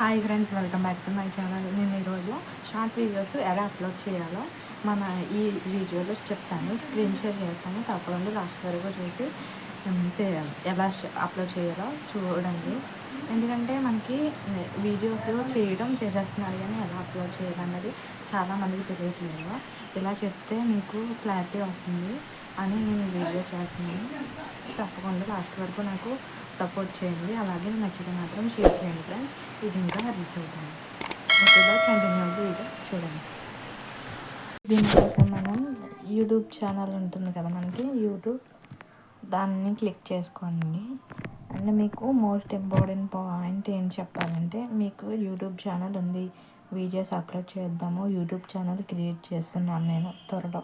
Hi friends welcome back to my channel నేను ఈరోజు short videos ఎలా అప్లోడ్ చేయాలో మన ఈ వీడియోలో చెప్తాను. స్క్రీన్ షేర్ చేస్తాను. తప్పకుండా లాస్ట్ వరకు చూసి ఎలా అప్లోడ్ చేయాలో చూడండి. ఎందుకంటే మనకి వీడియోస్ చేయడం చేసేస్తున్నారు కానీ ఎలా అప్లోడ్ చేయాలన్నది చాలామందికి తెలియట్లేదు. ఇలా చెప్తే మీకు క్లారిటీ వస్తుంది. అని నేను వీడియో చేస్తున్నాను. తప్పకుండా లాస్ట్ వరకు నాకు సపోర్ట్ చేయండి. అలాగే నచ్చితే మాత్రం షేర్ చేయండి ఫ్రెండ్స్. ఇది ఇంకా రీచ్ అవుతాను కంటిన్యూ వీడియో. చూడండి. దీనికోసం మనం యూట్యూబ్ ఛానల్ ఉంటుంది కదా మనకి యూట్యూబ్. దాన్ని క్లిక్ చేసుకోండి. అండ్ మీకు మోస్ట్ ఇంపార్టెంట్ పాయింట్ ఏం చెప్పాలంటే మీకు యూట్యూబ్ ఛానల్ ఉంది. వీడియోస్ అప్లోడ్ చేద్దాము. యూట్యూబ్ ఛానల్ క్రియేట్ చేస్తున్నాను నేను త్వరలో.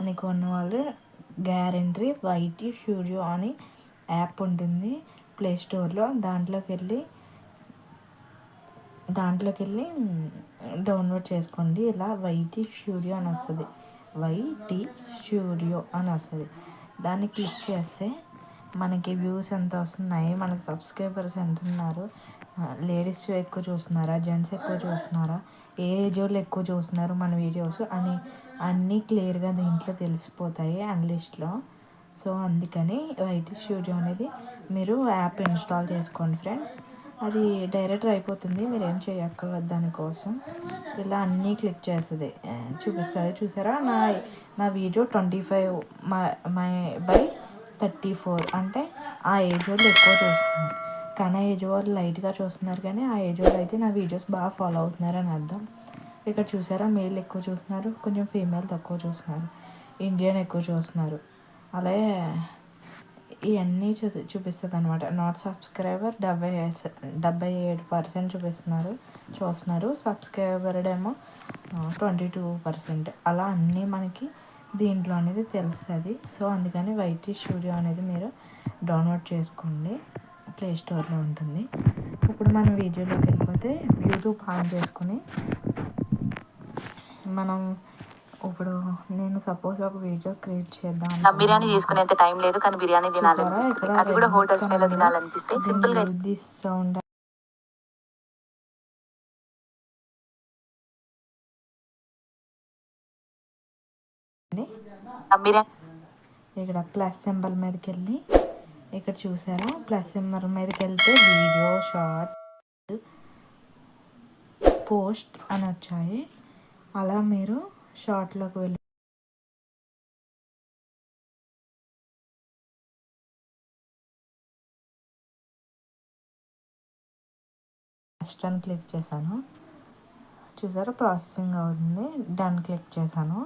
అని కొన్న వాళ్ళు గ్యారెంటీ వైటీ స్టూడియో అని యాప్ ఉంటుంది. ప్లే స్టోర్లో దాంట్లోకి వెళ్ళి దాంట్లోకి వెళ్ళి డౌన్లోడ్ చేసుకోండి. ఇలా వైటీ స్టూడియో అని వస్తుంది. వైటీ స్టూడియో అని వస్తుంది. దాన్ని క్లిక్ చేస్తే మనకి వ్యూస్ ఎంత వస్తున్నాయి మనకి సబ్స్క్రైబర్స్ ఎంత ఉన్నారు లేడీస్ ఎక్కువ చూస్తున్నారా? జెంట్స్ ఎక్కువ చూస్తున్నారా? ఏ ఏజ్ వాళ్ళు ఎక్కువ చూస్తున్నారు మన వీడియోస్? అని అన్నీ క్లియర్గా దీంట్లో తెలిసిపోతాయి అనలిస్ట్లో. సో అందుకని వైట్ స్టూడియో అనేది మీరు యాప్ ఇన్స్టాల్ చేసుకోండి ఫ్రెండ్స్. అది డైరెక్ట్ అయిపోతుంది. మీరు ఏం చేయక్కర్లేదు దానికోసం ఇలా అన్నీ క్లిక్ చేస్తుంది. చూపిస్తుంది. చూసారా? నా నా video twenty five my by thirty four. అంటే ఆ ఏజ్ వాళ్ళు ఎక్కువ చూస్తున్నారు. కానీ ఆ ఏజ్ వాళ్ళు లైట్గా చూస్తున్నారు కానీ ఆ ఏజ్ వాళ్ళు అయితే నా వీడియోస్ బాగా ఫాలో అవుతున్నారు అని అర్థం. ఇక్కడ చూసారా మేల్ ఎక్కువ చూస్తున్నారు కొంచెం ఫీమేల్ తక్కువ చూస్తున్నారు ఇండియన్ ఎక్కువ చూస్తున్నారు. అలాగే ఇవన్నీ చూ చూపిస్తుంది అనమాట నాట్ సబ్స్క్రైబర్ డెబ్బై డెబ్బై ఏడు పర్సెంట్ చూపిస్తున్నారు చూస్తున్నారు. సబ్స్క్రైబర్డ్ ఏమో ట్వంటీ టూ పర్సెంట్ అలా అన్నీ మనకి దీంట్లో అనేది తెలుస్తుంది. సో అందుకని వైటీ స్టూడియో అనేది మీరు డౌన్లోడ్ చేసుకోండి. ప్లే స్టోర్లో ఉంటుంది. ఇప్పుడు మనం వీడియోలోకి వెళ్ళిపోతే యూట్యూబ్ ఆన్ చేసుకుని మనం ఇప్పుడు నేను సపోజ్ ఒక వీడియో క్రియేట్ చేద్దాం బిర్యానీ చేసుకునేంత టైం లేదు కానీ బిర్యానీ తినాలనిపిస్తుంది అది కూడా హోటల్ స్టైల్లో తినాలనిపిస్తే సింపుల్గా దిస్ సౌండ్ బిర్యానీ ఇక్కడ ప్లస్ సింబల్ మీదకి వెళ్ళి ఇక్కడ చూసారా ప్లస్ సింబర్ మీదకి వెళ్తే వీడియో షార్ట్ పోస్ట్ అని వచ్చాయి. అలా మీరు షార్ట్లోకి వెళ్ళి నెక్స్ట్ అని క్లిక్ చేశాను. చూసారా? ప్రాసెసింగ్ అవుతుంది. డన్ క్లిక్ చేశాను.